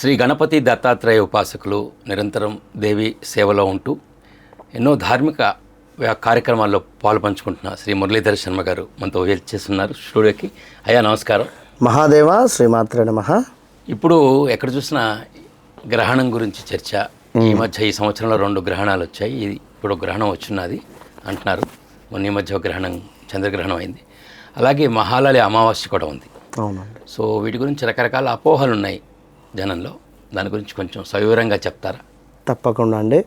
శ్రీ గణపతి దత్తాత్రేయ ఉపాసకులు నిరంతరం దేవి సేవలో ఉంటూ ఎన్నో ధార్మిక కార్యక్రమాల్లో పాలు పంచుకుంటున్న శ్రీ మురళీధర శర్మ గారు మనతో హెల్ప్ చేస్తున్నారు స్టూడియోకి. అయ్యా నమస్కారం. మహాదేవ శ్రీమాత్రే నమ. ఇప్పుడు ఎక్కడ చూసినా గ్రహణం గురించి చర్చ. ఈ మధ్య ఈ సంవత్సరంలో రెండు గ్రహణాలు వచ్చాయి. ఇది ఇప్పుడు గ్రహణం వచ్చిన్నది అంటున్నారు. మొన్న ఈ మధ్య గ్రహణం చంద్రగ్రహణం అయింది. అలాగే మహాలలి అమావాస్య కూడా ఉంది. సో వీటి గురించి రకరకాల అపోహలు ఉన్నాయి జనంలో. దాని గురించి కొంచెం సవివరంగా చెప్తారా? తప్పకుండా అండి.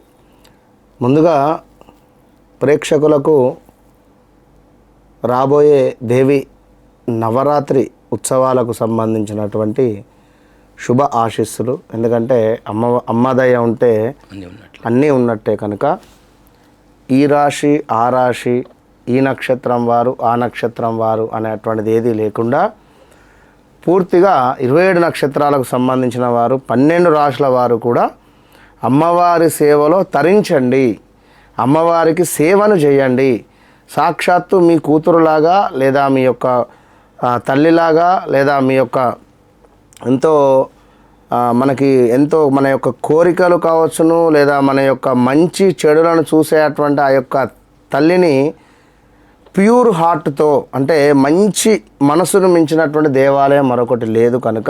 ముందుగా ప్రేక్షకులకు రాబోయే దేవి నవరాత్రి ఉత్సవాలకు సంబంధించినటువంటి శుభ ఆశీస్సులు. ఎందుకంటే అమ్మ అమ్మదయ ఉంటే అన్నీ ఉన్నట్టే కనుక ఈ రాశి ఆ రాశి ఈ నక్షత్రం వారు ఆ నక్షత్రం వారు అనేటువంటిది ఏదీ లేకుండా పూర్తిగా ఇరవై ఏడు నక్షత్రాలకు సంబంధించిన వారు పన్నెండు రాశుల వారు కూడా అమ్మవారి సేవలో తరించండి. అమ్మవారికి సేవను చేయండి. సాక్షాత్తు మీ కూతురులాగా లేదా మీ యొక్క తల్లిలాగా లేదా మీ యొక్క ఎంతో మనకి ఎంతో మన యొక్క కోరికలు కావచ్చును లేదా మన యొక్క మంచి చెడులను చూసేటువంటి ఆ యొక్క తల్లిని ప్యూర్ హార్ట్తో అంటే మంచి మనసును మించినటువంటి దేవాలయం మరొకటి లేదు కనుక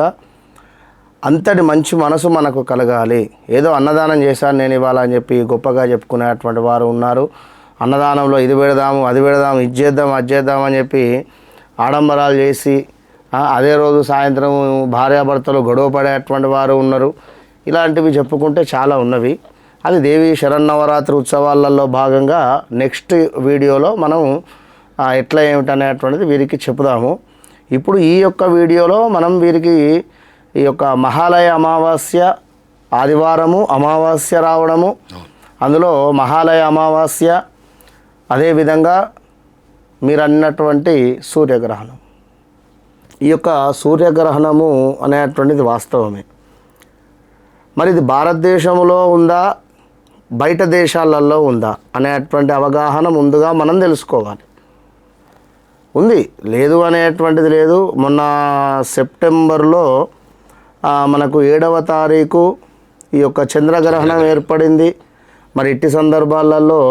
అంతటి మంచి మనసు మనకు కలగాలి. ఏదో అన్నదానం చేశాను నేను ఇవాళ అని చెప్పి గొప్పగా చెప్పుకునేటువంటి వారు ఉన్నారు. అన్నదానంలో ఇది పెడదాము అది పెడదాము ఇది చేద్దాం అది చేద్దాం అని చెప్పి ఆడంబరాలు చేసి అదే రోజు సాయంత్రం భార్యాభర్తలు గొడవ పడేటువంటి వారు ఉన్నారు. ఇలాంటివి చెప్పుకుంటే చాలా ఉన్నవి. అది దేవి శరన్నవరాత్రి ఉత్సవాలలో భాగంగా నెక్స్ట్ వీడియోలో మనం ఎట్లా ఏమిటనేటువంటిది వీరికి చెప్పుదాము ఇప్పుడు ఈ యొక్క వీడియోలో మనం వీరికి ఈ యొక్క మహాలయ అమావాస్య ఆదివారము అమావాస్య రావడము అందులో మహాలయ అమావాస్య అదేవిధంగా మీరు అన్నటువంటి సూర్యగ్రహణం. ఈ యొక్క సూర్యగ్రహణము అనేటువంటిది వాస్తవమే. మరి ఇది భారతదేశంలో ఉందా బయట దేశాలలో ఉందా అనేటువంటి అవగాహన ముందుగా మనం తెలుసుకోవాలి. ఉంది. లేదు అనేటువంటిది లేదు. మొన్న సెప్టెంబర్లో మనకు ఏడవ తారీఖు ఈ యొక్క చంద్రగ్రహణం ఏర్పడింది. మరి ఇట్టి సందర్భాలలో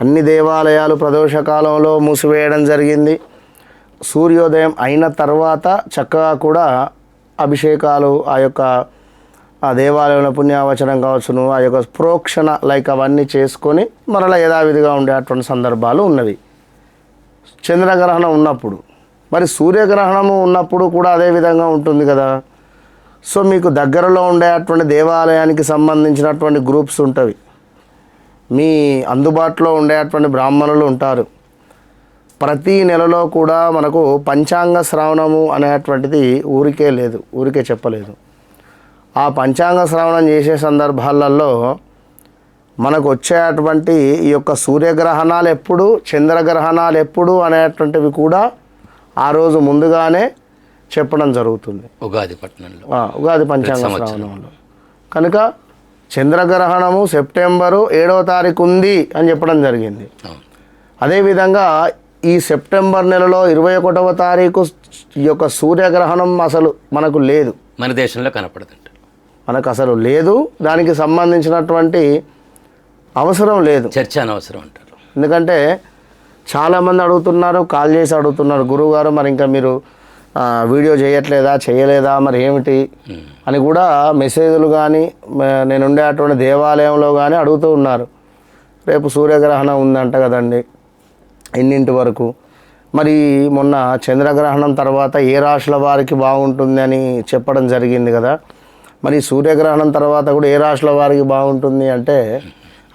అన్ని దేవాలయాలు ప్రదోష కాలంలో మూసివేయడం జరిగింది. సూర్యోదయం అయిన తర్వాత చక్కగా కూడా అభిషేకాలు ఆ యొక్క ఆ దేవాలయంలో పుణ్యావచనం కావచ్చును ఆ యొక్క ప్రోక్షణ లైక్ అవన్నీ చేసుకొని మరలా యథావిధిగా ఉండేటువంటి సందర్భాలు ఉన్నవి. చంద్రగ్రహణం ఉన్నప్పుడు. మరి సూర్యగ్రహణము ఉన్నప్పుడు కూడా అదే విధంగా ఉంటుంది కదా. సో మీకు దగ్గరలో ఉండేటువంటి దేవాలయానికి సంబంధించినటువంటి గ్రూప్స్ ఉంటవి. మీ అందుబాటులో ఉండేటువంటి బ్రాహ్మణులు ఉంటారు. ప్రతి నెలలో కూడా మనకు పంచాంగ శ్రవణము అనేటువంటిది ఊరికే లేదు ఊరికే చెప్పలేదు. ఆ పంచాంగ శ్రవణం చేసే సందర్భాలలో మనకు వచ్చేటువంటి ఈ యొక్క సూర్యగ్రహణాలు ఎప్పుడు చంద్రగ్రహణాలు ఎప్పుడు అనేటువంటివి కూడా ఆ రోజు ముందుగానే చెప్పడం జరుగుతుంది. ఉగాది పట్టణంలో ఉగాది పంచాంగ శ్రవణంలో. కనుక చంద్రగ్రహణము సెప్టెంబరు ఏడవ తారీఖు ఉంది అని చెప్పడం జరిగింది. అదేవిధంగా ఈ సెప్టెంబర్ నెలలో ఇరవై ఒకటవ తారీఖు ఈ యొక్క సూర్యగ్రహణం అసలు మనకు లేదు. మన దేశంలో కనపడదంట. మనకు అసలు లేదు. దానికి సంబంధించినటువంటి అవసరం లేదు. చర్చ అనవసరం అంటారు. ఎందుకంటే చాలామంది అడుగుతున్నారు కాల్ చేసి అడుగుతున్నారు గురువుగారు మరి ఇంకా మీరు వీడియో చేయట్లేదా చేయలేదా మరి ఏమిటి. అని కూడా మెసేజ్లు కానీ నేను ఉండేటువంటి దేవాలయంలో కానీ అడుగుతూ ఉన్నారు. రేపు సూర్యగ్రహణం ఉందంట కదండి ఎన్నింటి వరకు. మరి మొన్న చంద్రగ్రహణం తర్వాత ఏ రాశుల వారికి బాగుంటుంది అని చెప్పడం జరిగింది కదా. మరి సూర్యగ్రహణం తర్వాత కూడా ఏ రాశుల వారికి బాగుంటుంది అంటే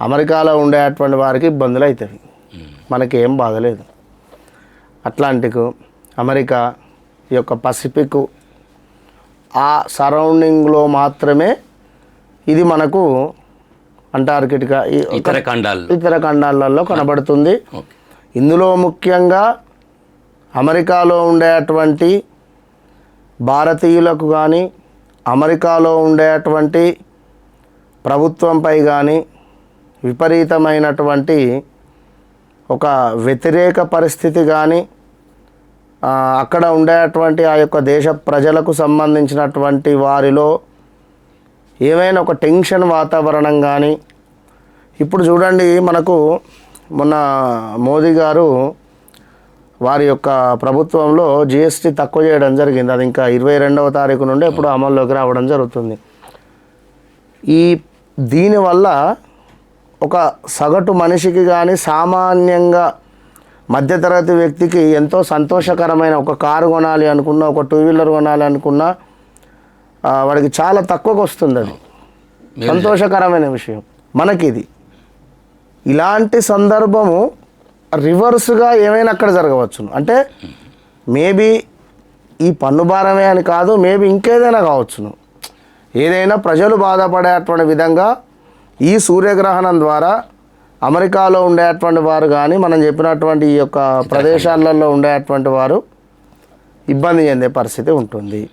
అమెరికాలో ఉండేటువంటి వారికి ఇబ్బందులు అవుతాయి. మనకి ఏం బాధలేదు అట్లాంటిక్ అమెరికా ఈ యొక్క పసిఫిక్ ఆ సరౌండింగ్లో మాత్రమే ఇది మనకు అంటార్కిటికా ఇతర ఖండాల్లో. ఇతర ఖండాలలో కనబడుతుంది. ఇందులో ముఖ్యంగా అమెరికాలో ఉండేటువంటి భారతీయులకు కానీ అమెరికాలో ఉండేటువంటి ప్రభుత్వంపై కానీ విపరీతమైనటువంటి ఒక వ్యతిరేక పరిస్థితి కానీ అక్కడ ఉండేటువంటి ఆ యొక్క దేశ ప్రజలకు సంబంధించినటువంటి వారిలో ఏమైనా ఒక టెన్షన్ వాతావరణం కానీ ఇప్పుడు చూడండి మనకు మొన్న మోదీ గారు వారి యొక్క ప్రభుత్వంలో జిఎస్టీ తక్కువ చేయడం జరిగింది. అది ఇంకా ఇరవై రెండవ తారీఖు నుండి ఇప్పుడు అమల్లోకి రావడం జరుగుతుంది. ఈ దీనివల్ల ఒక సగటు మనిషికి కానీ సామాన్యంగా మధ్యతరగతి వ్యక్తికి ఎంతో సంతోషకరమైన ఒక కారు కొనాలి అనుకున్నా ఒక టూ వీలర్ కొనాలి అనుకున్నా వాడికి చాలా తక్కువకు వస్తుంది అది సంతోషకరమైన విషయం. మనకి ఇది ఇలాంటి సందర్భము రివర్స్గా ఏమైనా అక్కడ జరగవచ్చును. అంటే మేబీ ఈ పన్ను భారమే అని కాదు మేబీ ఇంకేదైనా కావచ్చును. ఏదైనా ప్రజలు బాధపడేటువంటి విధంగా ఈ సూర్యగ్రహణం ద్వారా అమెరికాలో ఉండేటువంటి వారు కానీ మనం చెప్పినటువంటి ఈ యొక్క ప్రదేశాలలో ఉండేటువంటి వారు ఇబ్బంది చెందే పరిస్థితి ఉంటుంది.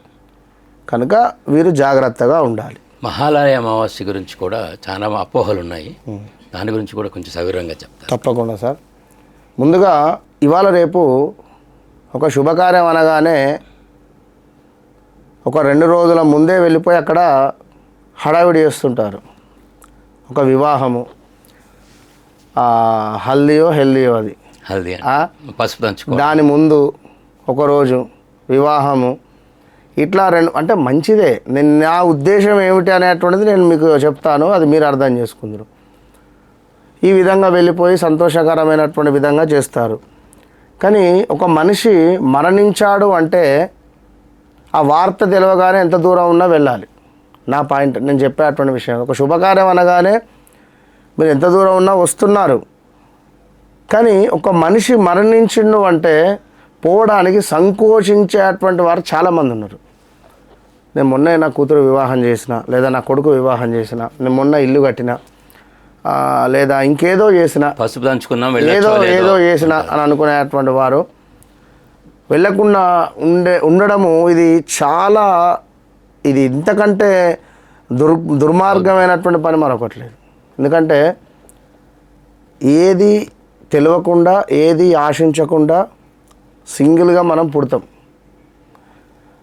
కనుక వీరు జాగ్రత్తగా ఉండాలి. మహాలయ అమావాస్య గురించి కూడా చాలా అపోహలు ఉన్నాయి. దాని గురించి కూడా కొంచెం సవివరంగా చెప్తారు తప్పకుండా సార్. ముందుగా ఇవాళ రేపు ఒక శుభకార్యం అనగానే ఒక రెండు రోజుల ముందే వెళ్ళిపోయి అక్కడ హడావిడి చేస్తుంటారు. ఒక వివాహము. హల్దీయో హెల్దీయో అది. హల్దీ పసుపు దంచుకో. దాని ముందు ఒకరోజు వివాహము. ఇట్లా రెండు అంటే మంచిదే. నేను నా ఉద్దేశం ఏమిటి అనేటువంటిది నేను మీకు చెప్తాను. అది మీరు అర్థం చేసుకుందరు. ఈ విధంగా వెళ్ళిపోయి సంతోషకరమైనటువంటి విధంగా చేస్తారు. కానీ ఒక మనిషి మరణించాడు అంటే ఆ వార్త తెలియగానే ఎంత దూరం ఉన్నా వెళ్ళాలి. నా పాయింట్ నేను చెప్పేటువంటి విషయం. ఒక శుభకార్యం అనగానే మీరు ఎంత దూరం ఉన్నా వస్తున్నారు. కానీ ఒక మనిషి మరణించిండు అంటే పోవడానికి సంకోచించేటువంటి వారు చాలామంది ఉన్నారు. నేను మొన్నే నా కూతురు వివాహం చేసిన లేదా నా కొడుకు వివాహం చేసిన నేను మొన్న ఇల్లు కట్టిన లేదా ఇంకేదో చేసిన పసుపు దంచుకుందాం ఏదో ఏదో చేసిన అని అనుకునేటువంటి వారు. వెళ్ళకుండా ఉండే ఉండడము ఇది చాలా ఇది ఇంతకంటే దుర్ దుర్మార్గమైనటువంటి పని మరొకటి లేదు. ఎందుకంటే ఏది తెలియకుండా ఏది ఆశించకుండా సింగిల్గా మనం పుడతాం.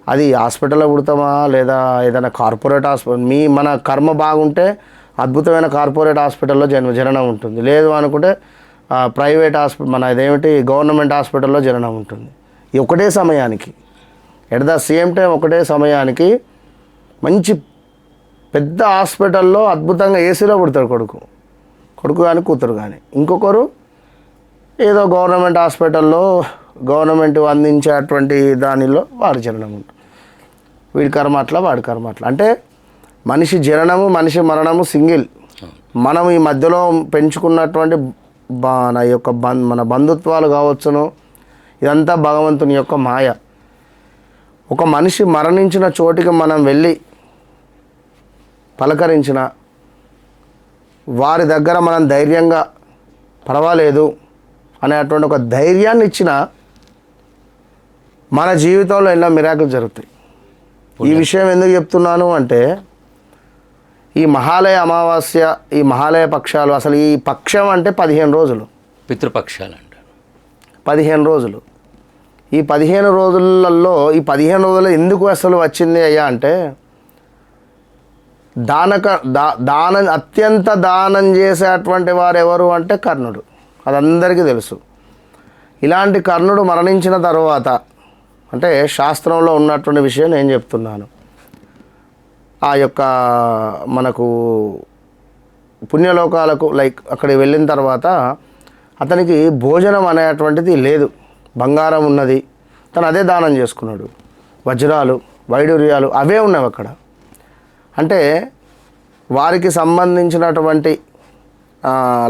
అది హాస్పిటల్లో పుడతామా లేదా ఏదైనా కార్పొరేట్ హాస్పిటల్ మీ మన కర్మ బాగుంటే అద్భుతమైన కార్పొరేట్ హాస్పిటల్లో జన జననం ఉంటుంది. లేదు అనుకుంటే ప్రైవేట్ హాస్పిటల్ మన ఇదేమిటి గవర్నమెంట్ హాస్పిటల్లో జననం ఉంటుంది. ఒకటే సమయానికి. ఎట్ ద సేమ్ టైం ఒకటే సమయానికి మంచి పెద్ద హాస్పిటల్లో అద్భుతంగా ఏసీలో పుడతాడు కొడుకు. కొడుకు కానీ కూతురు కానీ ఇంకొకరు ఏదో గవర్నమెంట్ హాస్పిటల్లో గవర్నమెంట్ అందించేటువంటి దానిలో వాడి జననం ఉంటుంది. వీడి కర్మ అట్లా వాడి కర్మ అట్లా అంటే మనిషి జననము మనిషి మరణము సింగిల్. మనం ఈ మధ్యలో పెంచుకున్నటువంటి మన యొక్క బం మన బంధుత్వాలు కావచ్చును. ఇదంతా భగవంతుని యొక్క మాయ. ఒక మనిషి మరణించిన చోటికి మనం వెళ్ళి పలకరించిన వారి దగ్గర మనం ధైర్యంగా పర్వాలేదు అనేటువంటి ఒక ధైర్యాన్ని ఇచ్చిన మన జీవితంలో ఎన్నో మిరాకులు జరుగుతాయి. ఈ విషయం ఎందుకు చెప్తున్నాను అంటే ఈ మహాలయ అమావాస్య ఈ మహాలయ పక్షాలు అసలు ఈ పక్షం అంటే పదిహేను రోజులు. పితృపక్షాలు అంటారు పదిహేను రోజులు. ఈ పదిహేను రోజులలో ఈ పదిహేను రోజుల్లో ఎందుకు అసలు వచ్చింది అయ్యా అంటే దానక దా దానం అత్యంత దానం చేసేటువంటి వారు ఎవరు అంటే కర్ణుడు. అది అందరికీ తెలుసు. ఇలాంటి కర్ణుడు మరణించిన తర్వాత అంటే శాస్త్రంలో ఉన్నటువంటి విషయం నేను చెప్తున్నాను. ఆ యొక్క మనకు పుణ్యలోకాలకు లైక్ అక్కడికి వెళ్ళిన తర్వాత అతనికి భోజనం అనేటువంటిది లేదు. బంగారం ఉన్నది. తను అదే దానం చేసుకున్నాడు. వజ్రాలు వైడూర్యాలు అవే ఉన్నవి అక్కడ. అంటే వారికి సంబంధించినటువంటి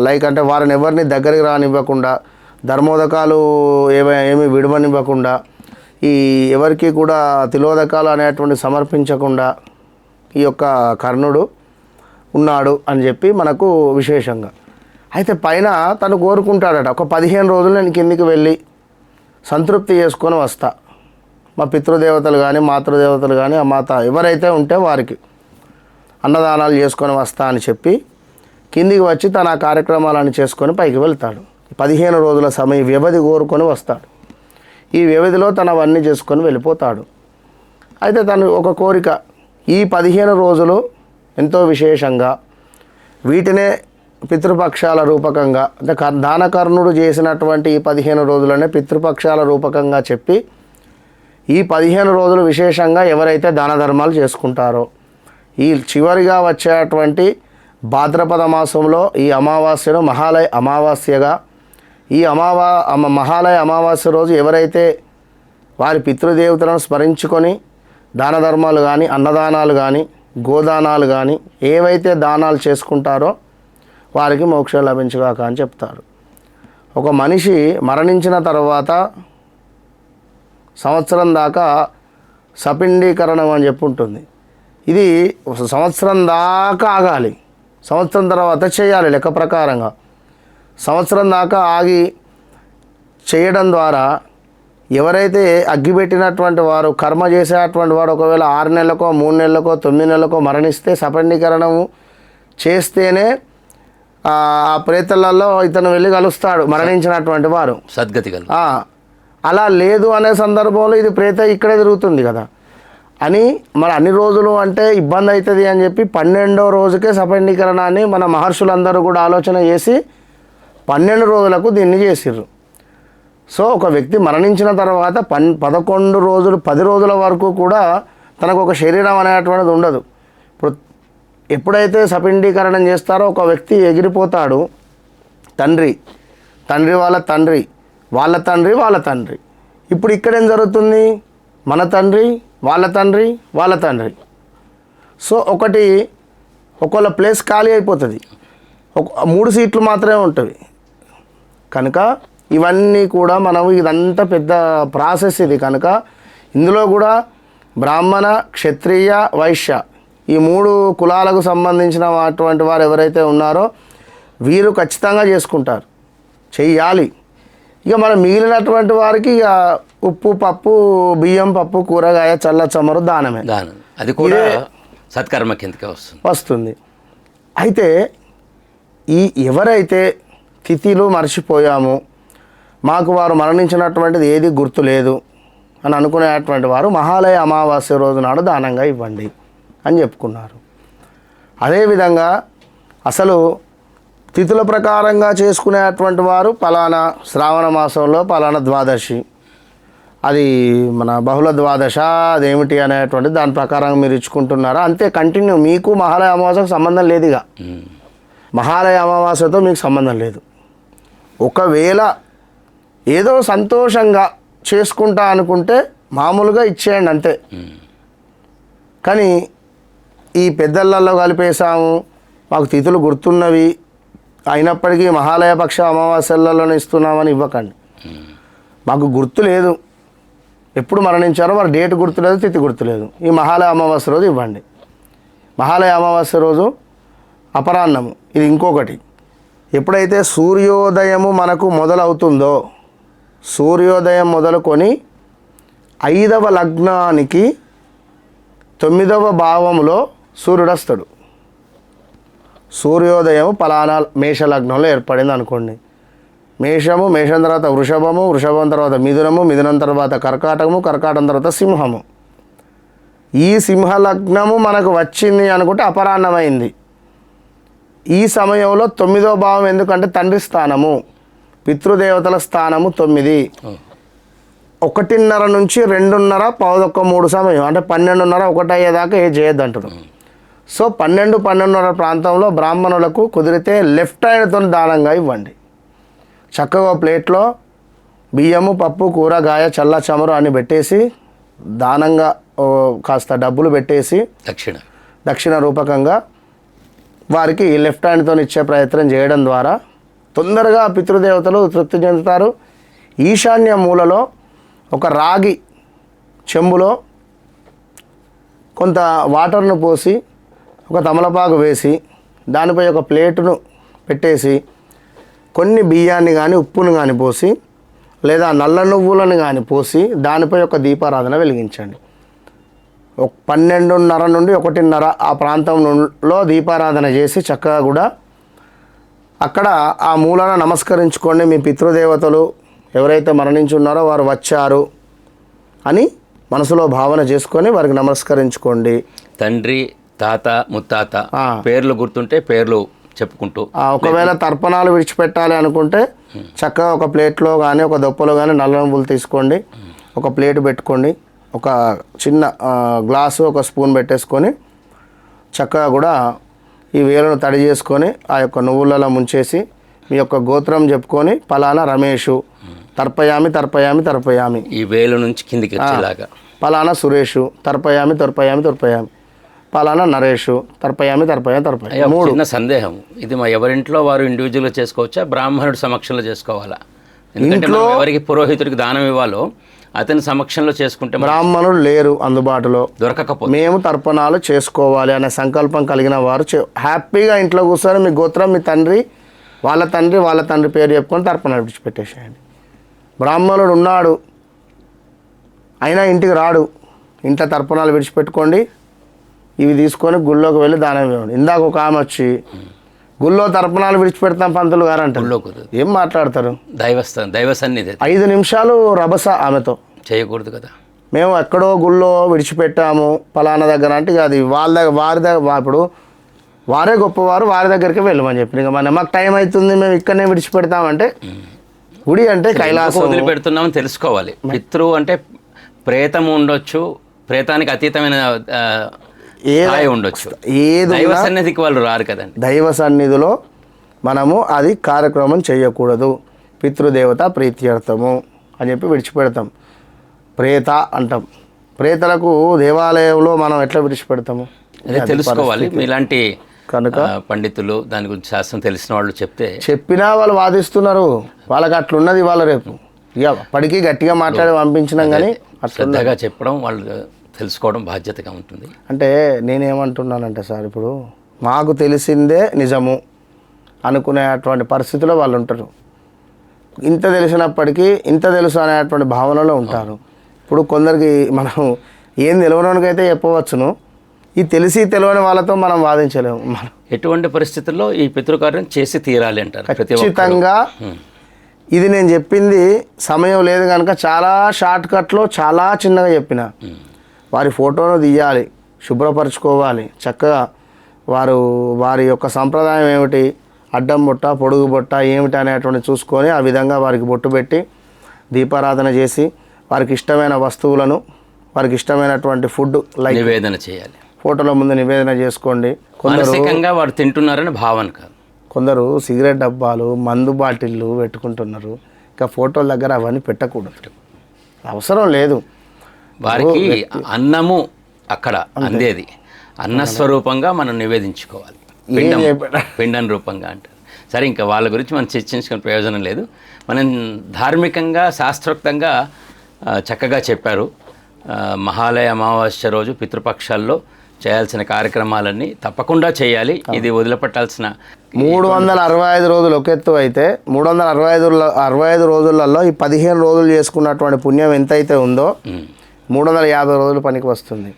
లైక్ అంటే వారిని ఎవరిని దగ్గరికి రానివ్వకుండా ధర్మోదకాలు ఏవై ఏమి విడవనివ్వకుండా ఈ ఎవరికి కూడా తిలోదకాలు అనేటువంటి సమర్పించకుండా ఈ యొక్క కర్ణుడు ఉన్నాడు అని చెప్పి మనకు విశేషంగా. అయితే పైన తను కోరుకుంటాడట ఒక పదిహేను రోజులు నేను కిందికి వెళ్ళి సంతృప్తి చేసుకొని వస్తా. మా పితృదేవతలు కానీ మాతృదేవతలు కానీ ఆ మాత ఎవరైతే ఉంటే వారికి అన్నదానాలు చేసుకొని వస్తా అని చెప్పి కిందికి వచ్చి తన ఆ కార్యక్రమాలను చేసుకొని పైకి వెళ్తాడు. పదిహేను రోజుల సమయం వ్యవధి కోరుకొని వస్తాడు. ఈ వ్యవధిలో తను అవన్నీ చేసుకొని వెళ్ళిపోతాడు. అయితే తను ఒక కోరిక ఈ పదిహేను రోజులు ఎంతో విశేషంగా వీటినే పితృపక్షాల రూపకంగా అంటే దానకర్ణుడు చేసినటువంటి ఈ పదిహేను రోజులనే పితృపక్షాల రూపకంగా చెప్పి ఈ పదిహేను రోజులు విశేషంగా ఎవరైతే దాన ధర్మాలు చేసుకుంటారో ఈ చివరిగా వచ్చేటువంటి భాద్రపద మాసంలో ఈ అమావాస్యను మహాలయ అమావాస్యగా ఈ అమావా మహాలయ అమావాస్య రోజు ఎవరైతే వారి పితృదేవతలను స్మరించుకొని దాన ధర్మాలు కానీ అన్నదానాలు కానీ గోదానాలు కానీ ఏవైతే దానాలు చేసుకుంటారో వారికి మోక్షం లభించుగాక అని చెప్తారు. ఒక మనిషి మరణించిన తర్వాత సంవత్సరం దాకా సపిండీకరణం అని చెప్పి ఉంటుంది ఇది ఒక సంవత్సరం దాకా ఆగాలి. సంవత్సరం తర్వాత చేయాలి లెక్క ప్రకారంగా. సంవత్సరం దాకా ఆగి చేయడం ద్వారా ఎవరైతే అగ్గిపెట్టినటువంటి వారు కర్మ చేసేటువంటి వాడు ఒకవేళ ఆరు నెలలకో మూడు నెలలకో తొమ్మిది నెలలకో మరణిస్తే సపండీకరణము చేస్తేనే ఆ ప్రేతలలో ఇతను వెళ్ళి కలుస్తాడు మరణించినటువంటి వారు. సద్గతి అలా లేదు అనే సందర్భంలో ఇది ప్రేత ఇక్కడే తిరుగుతుంది కదా. అని మరి అన్ని రోజులు అంటే ఇబ్బంది అవుతుంది అని చెప్పి పన్నెండో రోజుకే సపండీకరణాన్ని మన మహర్షులందరూ కూడా ఆలోచన చేసి పన్నెండు రోజులకు దీన్ని చేసిర్రు. సో ఒక వ్యక్తి మరణించిన తర్వాత పన్ పదకొండు రోజులు పది రోజుల వరకు కూడా తనకు ఒక శరీరం అనేటువంటిది ఉండదు. ఎప్పుడైతే సపిండీకరణం చేస్తారో ఒక వ్యక్తి ఎగిరిపోతాడు. తండ్రి తండ్రి వాళ్ళ తండ్రి వాళ్ళ తండ్రి వాళ్ళ తండ్రి. ఇప్పుడు ఇక్కడ ఏం జరుగుతుంది? మన తండ్రి వాళ్ళ తండ్రి వాళ్ళ తండ్రి. సో ఒకటి ఒకళ్ళ ప్లేస్ ఖాళీ అయిపోతుంది. ఒక మూడు సీట్లు మాత్రమే ఉంటుంది కనుక ఇవన్నీ కూడా మనం ఇదంతా పెద్ద ప్రాసెస్ ఇది. కనుక ఇందులో కూడా బ్రాహ్మణ క్షత్రియ వైశ్య ఈ మూడు కులాలకు సంబంధించిన అటువంటి వారు ఎవరైతే ఉన్నారో వీరు ఖచ్చితంగా చేసుకుంటారు. చెయ్యాలి. ఇక మనం మిగిలినటువంటి వారికి ఇక ఉప్పు పప్పు బియ్యం పప్పు కూరగాయ చల్ల చమరు దానమే. దానం అది కూడా సత్కర్మ కిందకే వస్తుంది. వస్తుంది. అయితే ఈ ఎవరైతే తిథిలు మర్చిపోయాము మాకు వారు మరణించినటువంటిది ఏది గుర్తు లేదు అని అనుకునేటువంటి వారు మహాలయ అమావాస్య రోజు నాడు దానంగా ఇవ్వండి. అని చెప్పుకున్నారు. అదేవిధంగా అసలు తిథుల ప్రకారంగా చేసుకునేటువంటి వారు పలానా శ్రావణ మాసంలో పలానా ద్వాదశి. అది మన బహుళ ద్వాదశ అదేమిటి అనేటువంటి దాని ప్రకారం మీరు ఇచ్చుకుంటున్నారా? అంతే కంటిన్యూ. మీకు మహాలయ అమావాస్యకు సంబంధం లేదు ఇక మహాలయ అమావాస్యతో మీకు సంబంధం లేదు. ఒకవేళ ఏదో సంతోషంగా చేసుకుంటా అనుకుంటే మామూలుగా ఇచ్చేయండి అంతే. కానీ ఈ పెద్దలలో కలిపేసాము మాకు తిథులు గుర్తున్నవి. అయినప్పటికీ మహాలయ పక్ష అమావాస్యలలోనే ఇస్తున్నామని ఇవ్వకండి. మాకు గుర్తు లేదు. ఎప్పుడు మరణించారో వారి డేట్ గుర్తులేదు తిథి గుర్తులేదు. ఈ మహాలయ అమావాస్య రోజు ఇవ్వండి. మహాలయ అమావాస్య రోజు అపరాన్నము ఇది ఇంకొకటి. ఎప్పుడైతే సూర్యోదయము మనకు మొదలవుతుందో సూర్యోదయం మొదలుకొని ఐదవ లగ్నానికి తొమ్మిదవ భావములో సూర్యుడు వస్తాడు సూర్యోదయం పలానా మేష లగ్నంలో ఏర్పడింది అనుకోండి. మేషము మేషం తర్వాత వృషభము వృషభం తర్వాత మిథునము మిథునం తర్వాత కర్కాటకము కర్కాటం తర్వాత సింహము. ఈ సింహ లగ్నము మనకు వచ్చింది అనుకుంటే అపరాన్నమైంది. ఈ సమయంలో తొమ్మిదో భావం ఎందుకంటే తండ్రి స్థానము పితృదేవతల స్థానము తొమ్మిది. ఒకటిన్నర నుంచి రెండున్నర పౌదొక్క మూడు సమయం అంటే పన్నెండున్నర ఒకటి అయ్యేదాకా ఏ చేయొద్దు అంటున్నాం సో పన్నెండు పన్నెండున్నర ప్రాంతంలో బ్రాహ్మణులకు కుదిరితే లెఫ్ట్ హ్యాండ్తో దానంగా ఇవ్వండి. చక్కగా ప్లేట్లో బియ్యము పప్పు కూరగాయ చల్ల చమరు అని పెట్టేసి దానంగా కాస్త డబ్బులు పెట్టేసి దక్షిణ. దక్షిణ రూపకంగా వారికి లెఫ్ట్ హ్యాండ్తో ఇచ్చే ప్రయత్నం చేయడం ద్వారా తొందరగా పితృదేవతలు తృప్తి చెందుతారు. ఈశాన్య మూలలో ఒక రాగి చెంబులో కొంత వాటర్ను పోసి ఒక తమలపాకు వేసి దానిపై ఒక ప్లేటును పెట్టేసి కొన్ని బియ్యాన్ని కానీ ఉప్పును కానీ పోసి లేదా నల్ల నువ్వులను కానీ పోసి దానిపై ఒక దీపారాధన వెలిగించండి. ఒక పన్నెండున్నర నుండి ఒకటిన్నర ఆ ప్రాంతంలో దీపారాధన చేసి చక్కగా కూడా అక్కడ ఆ మూలన నమస్కరించుకోండి. మీ పితృదేవతలు ఎవరైతే మరణించి ఉన్నారో వారు వచ్చారు అని మనసులో భావన చేసుకొని వారికి నమస్కరించుకోండి. తండ్రి తాత ముత్తాత. పేర్లు గుర్తుంటే పేర్లు చెప్పుకుంటూ ఒకవేళ తర్పణాలు విడిచిపెట్టాలి అనుకుంటే చక్కగా ఒక ప్లేట్లో కానీ ఒక దొప్పలో కానీ నల్ల నువ్వులు తీసుకోండి. ఒక ప్లేట్ పెట్టుకోండి. ఒక చిన్న గ్లాసు ఒక స్పూన్ పెట్టేసుకొని చక్కగా కూడా ఈ వేలను తడి చేసుకొని ఆ యొక్క నువ్వులలో ముంచేసి మీ యొక్క గోత్రం చెప్పుకొని పలానా రమేషు తర్పయామి తర్పయామి తర్పయామి. ఈ వేలు నుంచి కిందికి పలానా సురేషు తర్పయామి తర్పయామి తర్పయామి. పలానా నరేషు తర్పయామి తర్పయామి తర్పయామి ఒక చిన్న సందేహం. ఇది మా ఎవరింట్లో వారు ఇండివిజువల్గా చేసుకోవచ్చా? బ్రాహ్మణుడి సమక్షంలో చేసుకోవాలా? ఎందుకంటే మనం ఎవరికి పురోహితుడికి దానం ఇవ్వాలో అతని సమక్షంలో చేసుకుంటే బ్రాహ్మణులు లేరు అందుబాటులో. దొరకకపోతే. మేము తర్పణాలు చేసుకోవాలి అనే సంకల్పం కలిగిన వారు హ్యాపీగా ఇంట్లో కూర్చొని మీ గోత్రం మీ తండ్రి వాళ్ళ తండ్రి వాళ్ళ తండ్రి పేరు చెప్పుకొని తర్పణాలు విడిచిపెట్టేసేయండి. బ్రాహ్మణుడు ఉన్నాడు అయినా ఇంటికి రాడు. ఇంట్లో తర్పణాలు విడిచిపెట్టుకోండి. ఇవి తీసుకొని గుళ్ళోకి వెళ్ళి దానం ఇవ్వండి ఇందాక ఒక ఆమె వచ్చి గుళ్ళో తర్పణాలు విడిచిపెడతాం పంతులు గారు అంటారు ఏం మాట్లాడతారు? దైవస్థానం దైవ సన్నిధి. ఐదు నిమిషాలు రభస ఆమెతో. చేయకూడదు కదా. మేము ఎక్కడో గుళ్ళో విడిచిపెట్టాము ఫలానా దగ్గర అంటే అది వాళ్ళ దగ్గర వారి దగ్గర ఇప్పుడు వారే గొప్పవారు వారి దగ్గరికి వెళ్ళమని చెప్పి ఇక మన మాకు టైం అవుతుంది మేము ఇక్కడనే విడిచిపెడతామంటే గుడి అంటే కైలాసం. వదిలిపెడుతున్నామని తెలుసుకోవాలి. పితృ అంటే ప్రేతం ఉండొచ్చు ప్రేతానికి అతీతమైన ఏ- ఉండొచ్చు. ఏది దైవ సన్నిధికి వాళ్ళు రారు కదండి. దైవ సన్నిధిలో మనము అది కార్యక్రమం చేయకూడదు. పితృదేవత ప్రీత్యర్థము అని చెప్పి విడిచిపెడతాం. ప్రేత అంటాం. ప్రేతలకు దేవాలయంలో మనం ఎట్లా విడిచిపెడతాము? అదే తెలుసుకోవాలి. మీలాంటి కనుక పండితులు దాని గురించి శాస్త్రం తెలిసిన వాళ్ళు చెప్తే చెప్పినా వాళ్ళు వాదిస్తున్నారు. వాళ్ళకి అట్లున్నది వాళ్ళ రేపు. ఇక అప్పటికీ గట్టిగా మాట్లాడి పంపించినాం కానీ అట్లా చెప్పడం వాళ్ళు తెలుసుకోవడం బాధ్యతగా ఉంటుంది. అంటే నేనేమంటున్నానంటే సార్ ఇప్పుడు మాకు తెలిసిందే నిజము అనుకునేటువంటి పరిస్థితిలో వాళ్ళు ఉంటారు ఇంత తెలిసినప్పటికీ ఇంత తెలుసు అనేటువంటి భావనలో ఉంటారు. ఇప్పుడు కొందరికి మనం ఏం తెలియనికైతే చెప్పవచ్చును ఈ తెలిసి తెలియని వాళ్ళతో మనం వాదించలేము. మనం ఎటువంటి పరిస్థితుల్లో ఈ పితృకార్యం చేసి తీరాలి అంటారు ఖచ్చితంగా ఇది నేను చెప్పింది సమయం లేదు కనుక చాలా షార్ట్ కట్లో చాలా చిన్నగా చెప్పిన. వారి ఫోటోను తీయాలి శుభ్రపరచుకోవాలి. చక్కగా వారు వారి యొక్క సంప్రదాయం ఏమిటి అడ్డం బొట్ట పొడుగు బొట్ట ఏమిటి అనేటువంటి చూసుకొని ఆ విధంగా వారికి బొట్టు పెట్టి దీపారాధన చేసి వారికి ఇష్టమైన వస్తువులను వారికి ఇష్టమైనటువంటి ఫుడ్ లైక్ నివేదన చేయాలి. ఫోటోల ముందు నివేదన చేసుకోండి. కొందరు వారు తింటున్నారని భావన కాదు. కొందరు సిగరెట్ డబ్బాలు మందు బాటిళ్ళు పెట్టుకుంటున్నారు. ఇంకా ఫోటోల దగ్గర అవన్నీ పెట్టకూడదు. అవసరం లేదు. వారికి అన్నము అక్కడ అందేది. అన్న స్వరూపంగా మనం నివేదించుకోవాలి. పిండం? పిండం రూపంగా అంటారు. సరే ఇంకా వాళ్ళ గురించి మనం చర్చించుకునే ప్రయోజనం లేదు. మనం ధార్మికంగా శాస్త్రోక్తంగా చక్కగా చెప్పారు. మహాలయ అమావాస్య రోజు పితృపక్షాల్లో చేయాల్సిన కార్యక్రమాలన్నీ తప్పకుండా చేయాలి. ఇది వదిలిపెట్టాల్సిన మూడు వందల అరవై ఐదు రోజులు ఒక ఎత్తు అయితే మూడు వందల అరవై ఐదు అరవై ఐదు రోజులలో ఈ పదిహేను రోజులు చేసుకున్నటువంటి పుణ్యం ఎంతైతే ఉందో. మూడు వందల యాభై రోజులు పనికి వస్తుంది.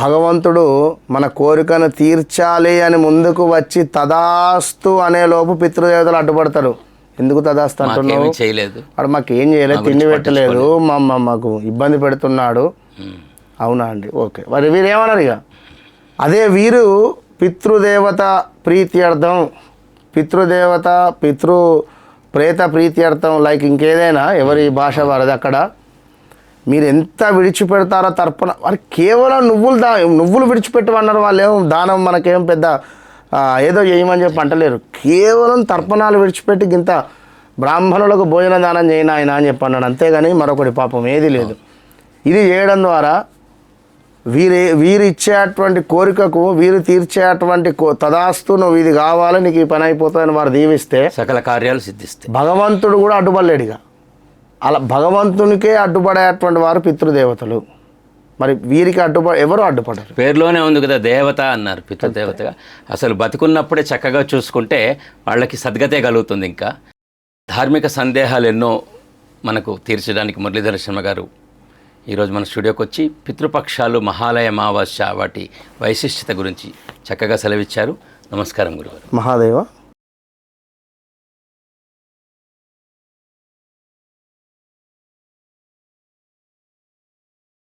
భగవంతుడు మన కోరికను తీర్చాలి అని ముందుకు వచ్చి తదాస్తు అనే లోపు పితృదేవతలు అడ్డుపడతారు. ఎందుకు తదాస్తు అంటున్నావు? చేయలేదు. వాడు మాకు ఏం చేయలేదు తిండి పెట్టలేదు మా అమ్మ మాకు ఇబ్బంది పెడుతున్నాడు. అవునా అండి? ఓకే. మరి వీరు ఏమన్నారు ఇక? అదే వీరు పితృదేవత ప్రీత్యర్థం పితృదేవత పితృ ప్రేత ప్రీత్యర్థం లైక్ ఇంకేదైనా ఎవరి భాష వారిది అక్కడ? మీరు ఎంత విడిచిపెడతారో తర్పణ వారు కేవలం నువ్వులు దా నువ్వులు విడిచిపెట్టమన్నారు వాళ్ళు ఏం దానం మనకేం పెద్ద ఏదో చేయమని చెప్పి అంటలేరు. కేవలం తర్పణాలు విడిచిపెట్టి గింత బ్రాహ్మణులకు భోజన దానం చేయను ఆయన అని చెప్పి అన్నాడు. అంతేగాని మరొకటి పాపం ఏది లేదు. ఇది చేయడం ద్వారా వీరి వీరు ఇచ్చేటువంటి కోరికకు వీరు తీర్చేటువంటి కో తదాస్తు నువ్వు ఇది కావాలి నీకు ఈ పని అయిపోతుందని వారు దీవిస్తే సకల కార్యాలు సిద్ధిస్తాయి. భగవంతుడు కూడా అడ్డుపడలేడుగా అలా భగవంతునికే అడ్డుపడేటువంటి వారు పితృదేవతలు. మరి వీరికి అడ్డుపడ ఎవరు అడ్డుపడరు? పేరులోనే ఉంది కదా దేవత అన్నారు పితృదేవతగా. అసలు బతికున్నప్పుడే చక్కగా చూసుకుంటే వాళ్ళకి సద్గతే కలుగుతుంది ఇంకా. ధార్మిక సందేహాలు ఎన్నో మనకు తీర్చడానికి మురళీధర శర్మ గారు ఈరోజు మన స్టూడియోకి వచ్చి పితృపక్షాలు మహాలయ అమావాస్య వాటి వైశిష్ట్యత గురించి చక్కగా సెలవిచ్చారు. నమస్కారం గురుగారు. మహాదేవ.